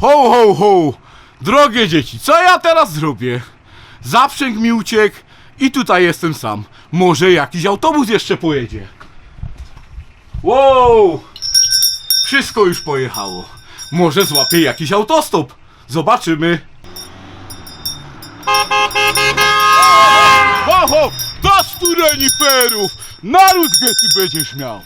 Ho, ho, ho! Drogie dzieci, co ja teraz zrobię? Zaprzęg mi uciekł i tutaj jestem sam. Może jakiś autobus jeszcze pojedzie. Wow! Wszystko już pojechało. Może złapię jakiś autostop. Zobaczymy. Ho, ho! Das tu reniferów! Naród gety będziesz miał.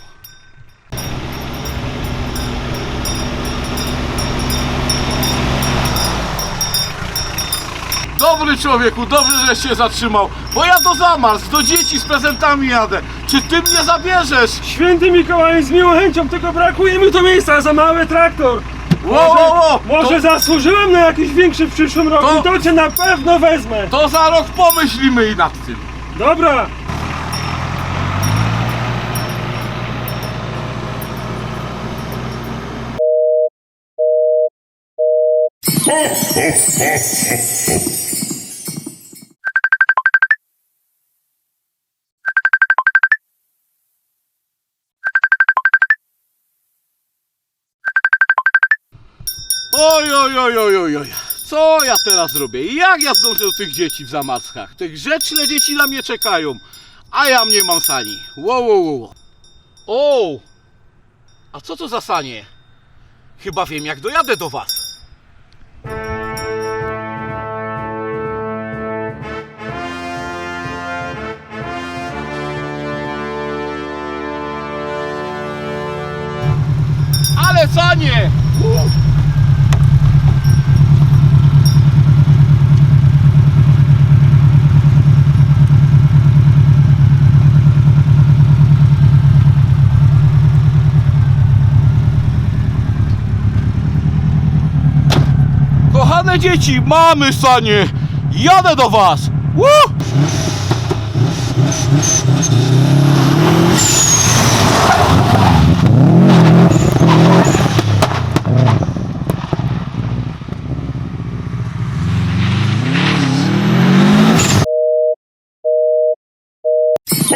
Dobry człowieku, dobrze, żeś się zatrzymał, bo ja do Zamarsk, do dzieci z prezentami jadę. Czy ty mnie zabierzesz? Święty Mikołaj, z miłą chęcią, tylko brakuje mi tu miejsca za mały traktor. Wo, wo, wo. Może To, zasłużyłem na jakiś większy w przyszłym roku, To- to cię na pewno wezmę. to za rok pomyślimy i nad tym. Dobra, Oj, oj, oj, oj, oj, oj. Co ja teraz zrobię? Jak ja zdążę do tych dzieci w Zamarskach? Te grzeczne dzieci na mnie czekają, a ja mnie mam sani. Wow, wow, wow. O! A co to za sanie? Chyba wiem, jak dojadę do was. Ale sanie! Uh! Kochane dzieci, mamy sanie! Jadę do was! Woo!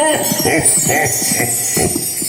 Ha, ha, ha, ha, ha.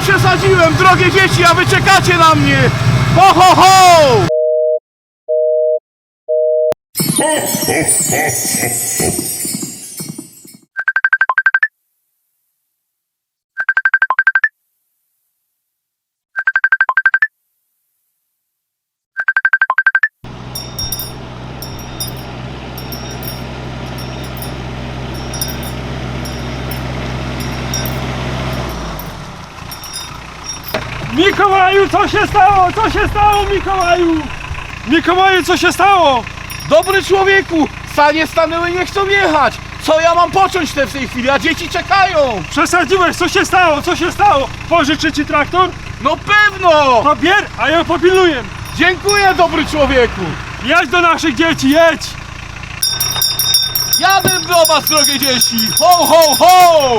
Przesadziłem, drogie dzieci, a wy czekacie na mnie! Ho, ho, ho! Mikołaju, co się stało? Co się stało, Mikołaju? Mikołaju, co się stało? Dobry człowieku! Sanie stanęły, nie chcą jechać! Co ja mam począć te w tej chwili, a dzieci czekają! Przesadziłeś, co się stało? Co się stało? Pożyczę ci traktor? No pewno! To bier, a ja popilnuję. Dziękuję, dobry człowieku! Jedź do naszych dzieci, jedź! Jadę do was, drogie dzieci! Ho, ho, ho!